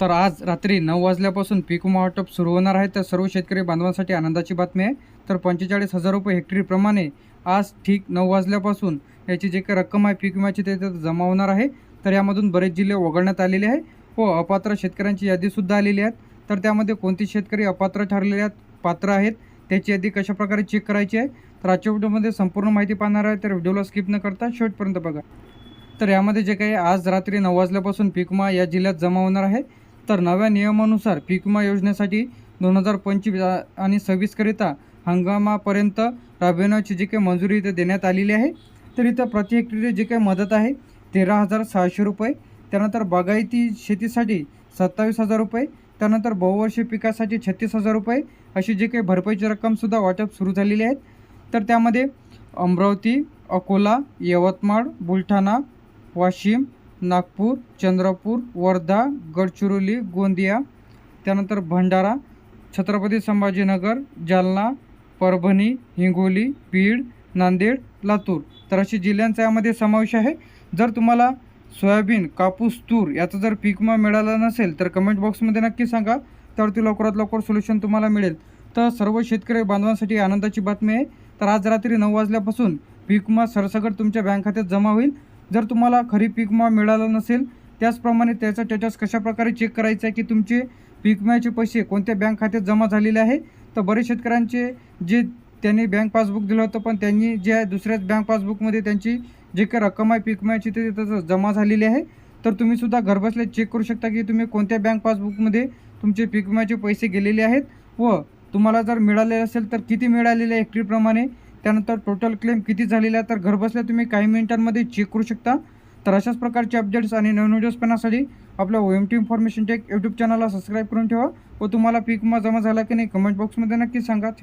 तर आज रात्री नऊ वाजल्यापासून पीक विमा वाटप सुरू होणार आहे. तर सर्व शेतकरी बांधवांसाठी आनंदाची बातमी आहे. तर पंचेचाळीस हजार रुपये हेक्टरीप्रमाणे आज ठीक नऊ वाजल्यापासून याची जे काही रक्कम आहे पीक विम्याची ते जमा होणार आहे. तर यामधून बरेच जिल्हे वगळण्यात आलेले आहे व अपात्र शेतकऱ्यांची यादीसुद्धा आलेली आहेत. तर त्यामध्ये कोणते शेतकरी अपात्र ठरलेले आहेत पात्र आहेत त्याची यादी कशाप्रकारे चेक करायची आहे तर आजच्या व्हिडिओमध्ये संपूर्ण माहिती पाहणार आहे. तर व्हिडिओला स्किप न करता शेवटपर्यंत बघा. तर यामध्ये जे काही आज रात्री नऊ वाजल्यापासून पीक विमा या जिल्ह्यात जमा होणार आहे. तर नव्या नियमानुसार पीक विमा योजनेसाठी दोन हजार पंचवीस आणि सव्वीसकरिता हंगामापर्यंत राबविण्याची जी काही मंजुरी इथे देण्यात आलेली आहे. तर इथं प्रति हेक्टरी जी काही मदत आहे तेरा हजार सहाशे रुपये. त्यानंतर बागायती शेतीसाठी सत्तावीस हजार रुपये. त्यानंतर बहुवर्षीय पिकासाठी छत्तीस हजार रुपये. अशी जी काही भरपाईची रक्कमसुद्धा वाटप सुरू झालेली आहेत तर त्यामध्ये अमरावती अकोला यवतमाळ बुलढाणा वाशिम नागपूर चंद्रपूर वर्धा गडचिरोली गोंदिया त्यानंतर भंडारा छत्रपती संभाजीनगर जालना परभणी हिंगोली बीड नांदेड लातूर. तर अशी जिल्ह्यांचा यामध्ये समावेश आहे. जर तुम्हाला सोयाबीन कापूस तूर याचा जर पीक विमा मिळाला नसेल तर कमेंट बॉक्समध्ये नक्की सांगा. त्यावरती लवकरात लवकर सोल्युशन तुम्हाला मिळेल. तर सर्व शेतकरी बांधवांसाठी आनंदाची बातमी आहे. तर आज रात्री नऊ वाजल्यापासून पीक विमा सरसकट तुमच्या बँक खात्यात जमा होईल. जर तुम्हाला खरी पीक विमा मिळाला नसेल त्याचप्रमाणे त्याचा स्टेटस कशाप्रकारे चेक करायचा आहे की तुमचे पीक विम्याचे पैसे कोणत्या बँक खात्यात जमा झालेले आहे तर बरेच शेतकऱ्यांचे जे त्यांनी बँक पासबुक दिलं होतं पण त्यांनी जे आहे दुसऱ्याच बँक पासबुकमध्ये त्यांची जे काही रक्कम आहे पीक विम्याची ते त्याचं जमा झालेली आहे. तर तुम्हीसुद्धा घरबसल्या चेक करू शकता की तुम्ही कोणत्या बँक पासबुकमध्ये तुमचे पीक विम्याचे पैसे गेलेले आहेत व तुम्हाला जर मिळाले असेल तर किती मिळालेले आहे हेक्टरीप्रमाणे त्यानंतर टोटल क्लेम किती झालेला आहे तर घरबसल्या तुम्ही काही मिनिटांमध्ये चेक करू शकता. तर अशाच प्रकारचे अपडेट्स आणि नवीन व्हिडिओज पाहण्यासाठी आपल्या O M T information tech YouTube चॅनलला सबस्क्राईब करून ठेवा व तुम्हाला पीक विमा जमा झाला की नाही कमेंट बॉक्समध्ये नक्की सांगा. थँक्यू